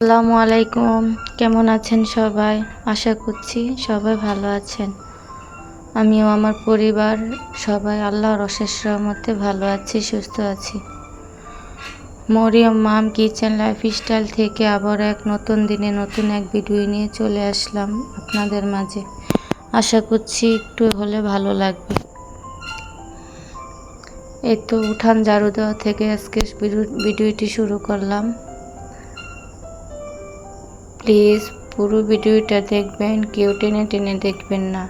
আসসালামু আলাইকুম। কেমন আছেন সবাই? আশা করছি সবাই ভালো আছেন। আমিও আমার পরিবার, সবাই আল্লাহর অশেষ রহমতে ভালো আছি, সুস্থ আছি। মরিয়ম মাম কিচেন লাইফস্টাইল থেকে আবার এক নতুন দিনে নতুন এক ভিডিও নিয়ে চলে আসলাম আপনাদের মাঝে। আশা করছি একটু হলে ভালো লাগবে। এই তো উঠান ঝাড়ু দেওয়া থেকে আজকে ভিডিওটি শুরু করলাম। প্লিজ পুরো ভিডিওটা দেখবেন, কেউ টেনে টেনে দেখবেন না।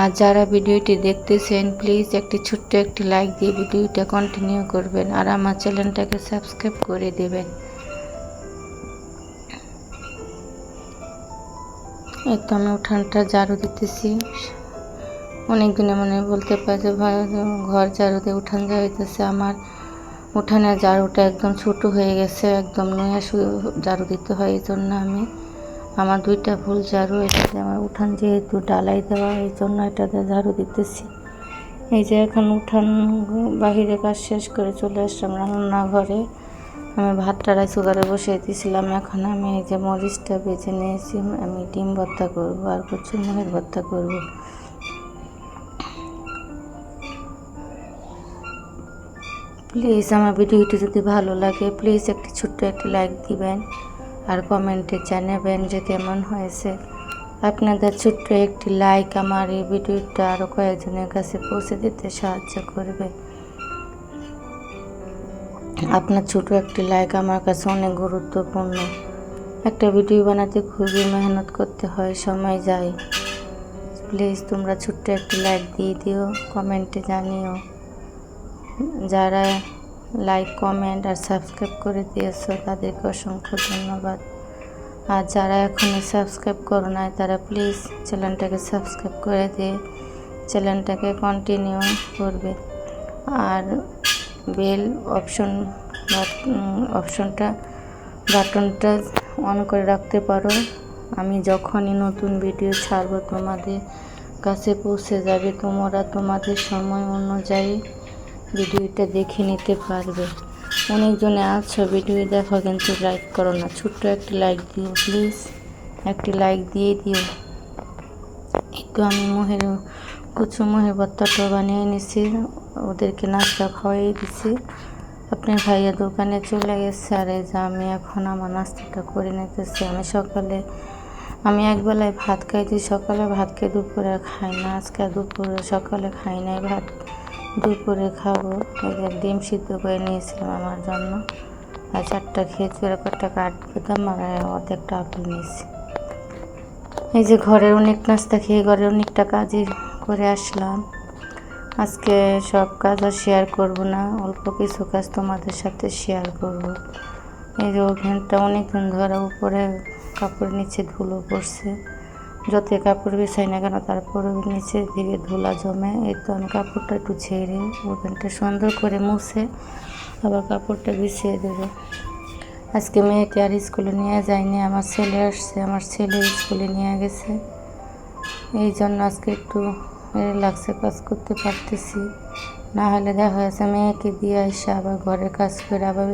আর যারা ভিডিওটি দেখতেছেন, প্লিজ একটি ছোট্ট একটি লাইক দিয়ে ভিডিওটা কন্টিনিউ করবেন আর আমার চ্যানেলটাকে সাবস্ক্রাইব করে দেবেন। তো আমি উঠানটা ঝাড়ু দিতেছি। অনেক দিনে মনে বলতে পারে যে ঘর ঝাড়ু দিয়ে উঠান ঝাড়ু দিতেছে আমার। উঠানের ঝাড়ুটা একদম ছোট হয়ে গেছে, একদম নয়া ঝাড়ু দিতে হয় এই জন্য আমি আমার দুইটা ভুল ঝাড়ু, এটাতে আমার উঠান যেহেতু ডালাই দেওয়া এই জন্য এটাতে ঝাড়ু দিতেছি। এই যে এখন উঠান বাহিরে কাজ শেষ করে চলে আসলাম রান্নাঘরে। আমি ভাতটা রাইস কুকারে বসিয়ে দিয়েছিলাম এখন আমি এই যে মরিচটা বেছে নিয়েছি, আমি ডিম ভর্তা করব, আর কচুর মুখের ভর্তা করব। প্লিজ আমার ভিডিওটি যদি ভালো লাগে প্লিজ একটি ছোট্ট একটি লাইক দিবেন আর কমেন্টে জানাবেন যে কেমন হয়েছে। আপনাদের ছোট্ট একটি লাইক আমার এই ভিডিওটা আরও কয়েকজনের কাছে পৌঁছে দিতে সাহায্য করবে। আপনার ছোট একটি লাইক আমার কাছে অনেক গুরুত্বপূর্ণ। একটা ভিডিও বানাতে খুবই মেহনত করতে হয় সময় যায়। প্লিজ তোমরা ছোট্ট একটি লাইক দিয়ে দিও কমেন্টে জানিও। যারা লাইক কমেন্ট আর সাবস্ক্রাইব করে দিয়েছ, তাদেরকে অসংখ্য ধন্যবাদ। আর যারা এখনও সাবস্ক্রাইব করো নাই, তারা প্লিজ চ্যানেলটাকে সাবস্ক্রাইব করে দিয়ে চ্যানেলটাকে কন্টিনিউ করবে। আর বেল অপশন অপশনটা বাটনটা অন করে রাখতে পারো। আমি যখনই নতুন ভিডিও ছাড়বো, তোমাদের কাছে পৌঁছে যাবে, তোমরা তোমাদের সময় অনুযায়ী ভিডিওটা দেখে নিতে পারবে। অনেকজনে আছো, ভিডিও দেখো, কিন্তু লাইক করো না। ছোট্ট একটি লাইক দিও প্লিজ একটি লাইক দিয়ে দিও। একটু আমি মহের, কুচু মহের ভর্তাটা বানিয়ে নিছি। ওদেরকে নাস্তা খাওয়াই দিছি। আপনার ভাইয়া দোকানে চলে গেছে, আর এই যে আমি এখন আমার নাস্তাটা করে নিতেছি। আমি সকালে, আমি একবেলায় ভাত খাইছি। সকালে ভাত খেয়ে দুপুরে খাই না, আজকে দুপুরে সকালে খাই নাই ভাত। দুপুরে খাব। ডিম সিদ্ধ করে নিয়েছিলাম আমার জন্য। আর চারটা খেজুর একটা কাঠবাদাম আর অর্ধেকটা আপেল নিয়েছি। এই যে ঘরের অনেক নাস্তা খেয়ে ঘরে অনেকটা কাজই করে আসলাম। আজকে সব কাজ আর শেয়ার করব না, অল্প কিছু কাজ তোমাদের সাথে শেয়ার করব। এই যে ওভেনটা অনেকদিন ধরে উপরে কাপড় নিচে ধুলো পড়ছে। যতই কাপড় বিছাই না কেন, তারপরে নিচের দিকে ধুলা জমে, এই তো আমি কাপড়টা একটু ছেড়ে ওভেনটা সুন্দর করে মুছে আবার কাপড়টা বিছিয়ে দেবো। আজকে মেয়েকে আর স্কুলে নিয়ে যায়নি আমার ছেলে আসছে, আমার ছেলে স্কুলে নিয়ে গেছে। এই জন্য আজকে একটু রিল্যাক্সে কাজ করতে পারতেছি। না হলে দেখা যাচ্ছে মেয়েকে দিয়ে এসে আবার ঘরের কাজ করে আবার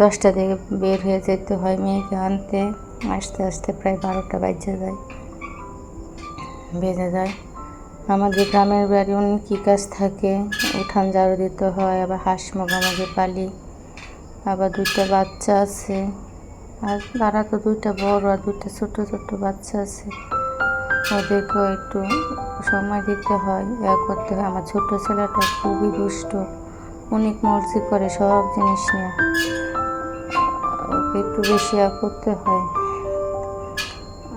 দশটা থেকে বের হয়ে যেতে হয় মেয়েকে আনতে। আসতে আসতে প্রায় বারোটা বাজে যায়। বেজে যায়। আমাদের গ্রামের বাড়ি অনেক কী কাজ থাকে। উঠান ঝাড়ু দিতে হয়, আবার হাঁস মোগামুগি পালি, আবার দুইটা বাচ্চা আছে। আর তারা তো দুইটা বড় আর দুইটা ছোট ছোট বাচ্চা আছে। ওদেরকেও একটু সময় দিতে হয়, ইয়া করতে হয়। আমার ছোট ছেলেটা খুবই দুষ্ট। অনেক মর্জি করে সব জিনিস নিয়ে। ওকে একটু বেশি ইয়া করতে হয়।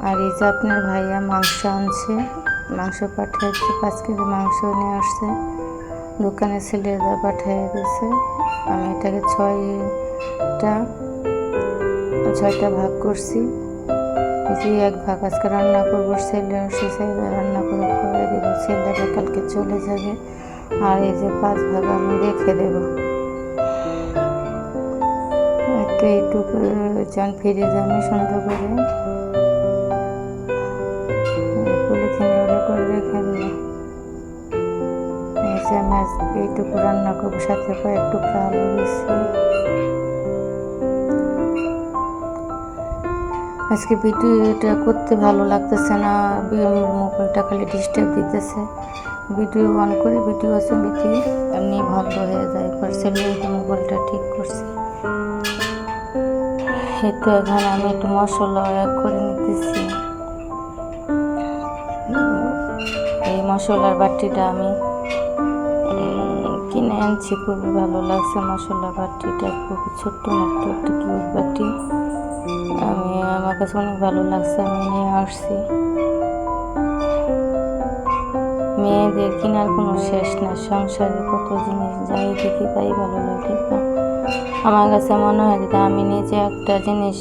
আর এই যে আপনার ভাইয়া মাংস আনছে, মাংস পাঠিয়েছে পাঁচ কেজি মাংস নিয়ে আসছে। দোকানে ছেলেরা পাঠিয়ে দিয়েছে। আমি এটাকে ছয়টা ছয়টা ভাগ করছি। যে এক ভাগ আজকে রান্না করব, ছেলে আসছে, ছেলে রান্না করে খাওয়াই দেবো, ছেলেটা কালকে চলে যাবে। আর এই যে পাঁচ ভাগ আমি রেখে দেবো। একটু চান ফ্রিজে আমি সুন্দর করে। আজকে আমি আজকে এইটুকু রান্না করব, সাথে একটু আলু আজকে ভিডিওটা করতে ভালো লাগতেছে না আমার মোবাইলটা খালি ডিস্টার্ব দিতেছে। ভিডিও অন করে ভিডিও ছবিতে এমনি ভালো হয়ে যায় পার্সেলে মোবাইলটা ঠিক করছে। তো এখন আমি একটু মশলা অ্যাড করে নিতেছি। এই মশলার বাটিটা আমি কিনে আনছি, খুবই ভালো লাগছে। মশলা বাটিটা খুবই ছোট্ট মতো একটা কিউট বাটি। আমি, আমার কাছে অনেক ভালো লাগছে, আমি নিয়ে আসছি। মেয়েদের কেনার কোনো শেষ না সংসারে কত জিনিস যাই দেখি তাই ভালো লাগে আমার কাছে মনে হয় যে আমি নিজে একটা জিনিস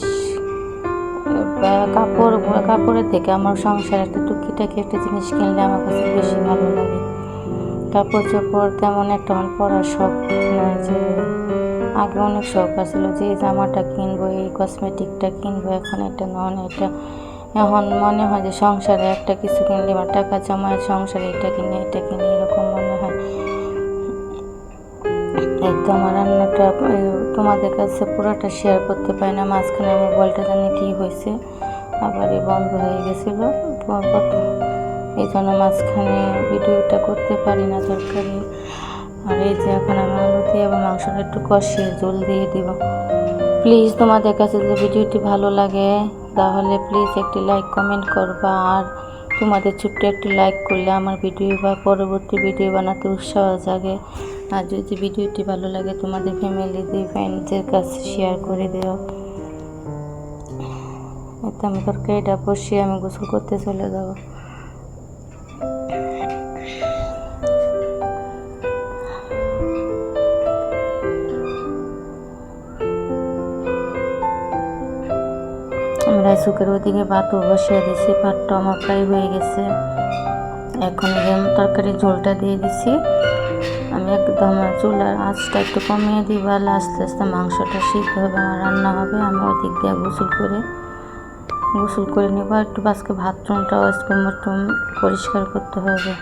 কাপড়, কাপড়ের থেকে আমার সংসারে একটা টুকিটাকি একটা জিনিস কিনলে আমার কাছে বেশি ভালো লাগে। কাপড় চোপড় তেমন একটা আমার পরার শখ নয় যে, আগে অনেক শখ আছিল যে জামাটা কিনবো, এই কসমেটিকটা কিনবো, এখন এটা নন এটা। এখন মনে হয় যে সংসারে একটা কিছু কিনলে বা টাকা জমায় সংসারে এটা কিনে এটা কিনে, এরকম মনে হয়। এই তো আমার রান্নাটা তোমাদের কাছে পুরোটা শেয়ার করতে পারি না, মাঝখানে মোবাইলটা জানি কী হয়েছে আবার বন্ধ হয়ে গেছিল। এই জন্য মাঝখানে ভিডিওটা করতে পারি না তরকারি। আর এই যে এখন আমি আলু দিয়ে এবং মাংসটা একটু কষিয়ে জল দিয়ে দিব। প্লিজ তোমাদের কাছে যদি ভিডিওটি ভালো লাগে, তাহলে প্লিজ একটি লাইক কমেন্ট করবা। আর তোমাদের ছোট্ট একটি লাইক করলে আমার ভিডিও বা পরবর্তী ভিডিও বানাতে উৎসাহ জাগে। আর যদি ভিডিওটি ভালো লাগে, তোমাদের ফ্যামিলিদের ফ্রেন্ডসদের কাছে শেয়ার করে দিও। এতে আমি তরকারিটা বসিয়ে আমি গোসল করতে চলে যাব। কুকারের ওদিকে ভাতও বসিয়ে দিছি ভাতটা আমার প্রায় হয়ে গেছে। এখন যেমন তরকারি ঝোলটা দিয়ে দিছি, আমি একদম চুলার আঁচটা একটু কমিয়ে দিব আর আস্তে আস্তে মাংসটা সিদ্ধ হবে আমার রান্না হবে। আমি ওই দিক দিয়ে গোসল করে গোসল করে নেব। একটু আজকে বাথরুমটাও আজকে মতো পরিষ্কার করতে হবে।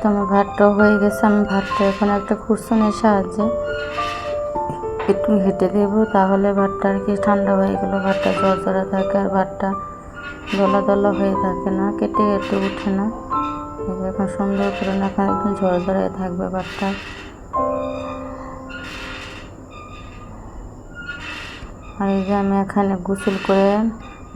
তো আমার ভাতটাও হয়ে গেছে, আমি ভাতটা এখন একটা খুরসনের সাহায্যে একটু হেঁটে দেবো, তাহলে ভাতটা আর কি ঠান্ডা হয়ে গেলো, ভাতটা জড়জড়া থাকে আর ভাতটা দলা দলা হয়ে থাকে না, কেটে কেটে উঠে না। এখন সুন্দর করে না এখন একদম ঝরঝরায় থাকবে ভাতটা। আর এই যে আমি এখানে গোসল করে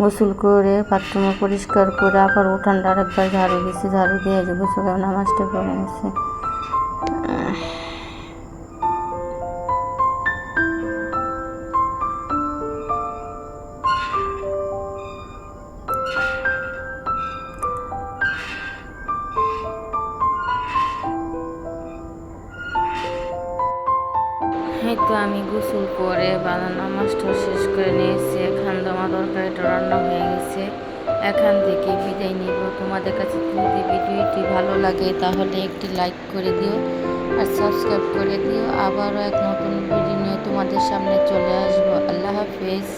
গোসল করে বাথরুমে পরিষ্কার করে, আবার উঠানটা আরেকবার ঝাড়ু দিয়েছি, ঝাড়ু দিয়ে গোসল নামাজটা করে নিয়েছি তরকারিটা রান্না হয়ে গেছে। এখান থেকে বিদায় নিব। তোমাদের কাছে যদি ভিডিওটি ভালো লাগে, তাহলে একটি লাইক করে দিও আর সাবস্ক্রাইব করে দিও। আবারও এক নতুন ভিডিও নিয়ে তোমাদের সামনে চলে আসব। আল্লাহ হাফেজ।